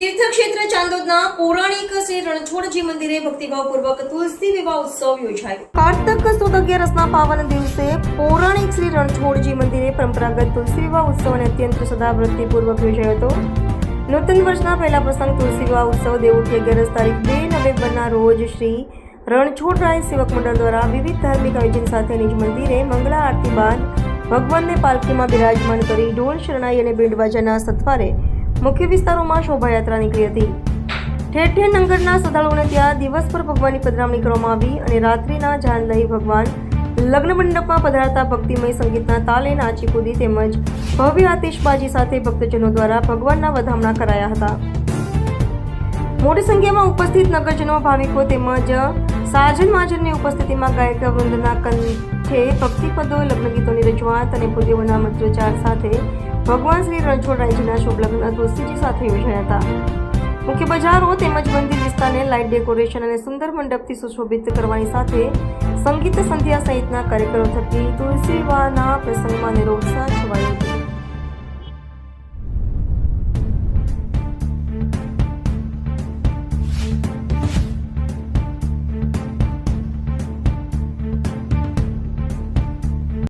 તીર્થક્ષેત્ર ચાંદોદના પૌરાણિક શ્રી રણછોડજી મંદિરે ભક્તિભાવપૂર્વક તુલસી વિવાહ ઉત્સવ યોજાયો. કાર્તક સુદ અગિયારસના પાવન દિવસે પૌરાણિક શ્રી રણછોડજી મંદિરે પરંપરાગત તુલસી વિવાહ ઉત્સવ અત્યંત સદાવૃત્તિપૂર્વક યોજાયો હતો. નૂતન વર્ષના પહેલા પ્રસંગ તુલસી વિવાહ ઉત્સવ દેવઉઠી અગિયારસ તારીખ બે નવેમ્બરના રોજ શ્રી રણછોડરાય સેવક મંડળ દ્વારા વિવિધ ધાર્મિક આયોજન સાથે નિજ મંદિરે મંગળા આરતી બાદ ભગવાનને પાલખીમાં બિરાજમાન કરી ઢોલ શરણાઈ અને બેન્ડવાજાના સથવારે મુખ્ય વિસ્તારોમાં શોભાયાત્રા નીકળી હતી. ઠેર ઠેર નંગરના શ્રદ્ધાળુઓને ત્યાં દિવસભર ભગવાનની પધરામણી કરવામાં આવી અને રાત્રિના જાન લઈ ભગવાન લગ્ન મંડપમાં પધારતા ભક્તિમય સંગીતના તાલે નાચી કૂદી તેમજ ભવ્ય આતિશબાજી સાથે ભક્તજનો દ્વારા ભગવાનના વધામણા કરાયા હતા. મોટી સંખ્યામાં ઉપસ્થિત નગરજનો, ભાવિકો તેમજ સાજન માજનની ઉપસ્થિતિમાં ગાયક વૃંદના કંઠે ભક્તિપદો લગ્ન ગીતોની રજૂઆત અને પૂર્વના મંત્રોચ્ચાર સાથે ભગવાન શ્રી રણછોડરાયજીના શુભ લગ્ન તુલસીજી સાથે યોજાયા હતા. મુખ્ય બજારો તેમજ મંદિર વિસ્તારને લાઇટ ડેકોરેશન અને સુંદર મંડપથી સુશોભિત કરવાની સાથે સંગીત સંધ્યા સહિતના કાર્યક્રમો થકી તુલસીવાના પ્રસંગમાં નિરોત્સાહ છવાયો હતો.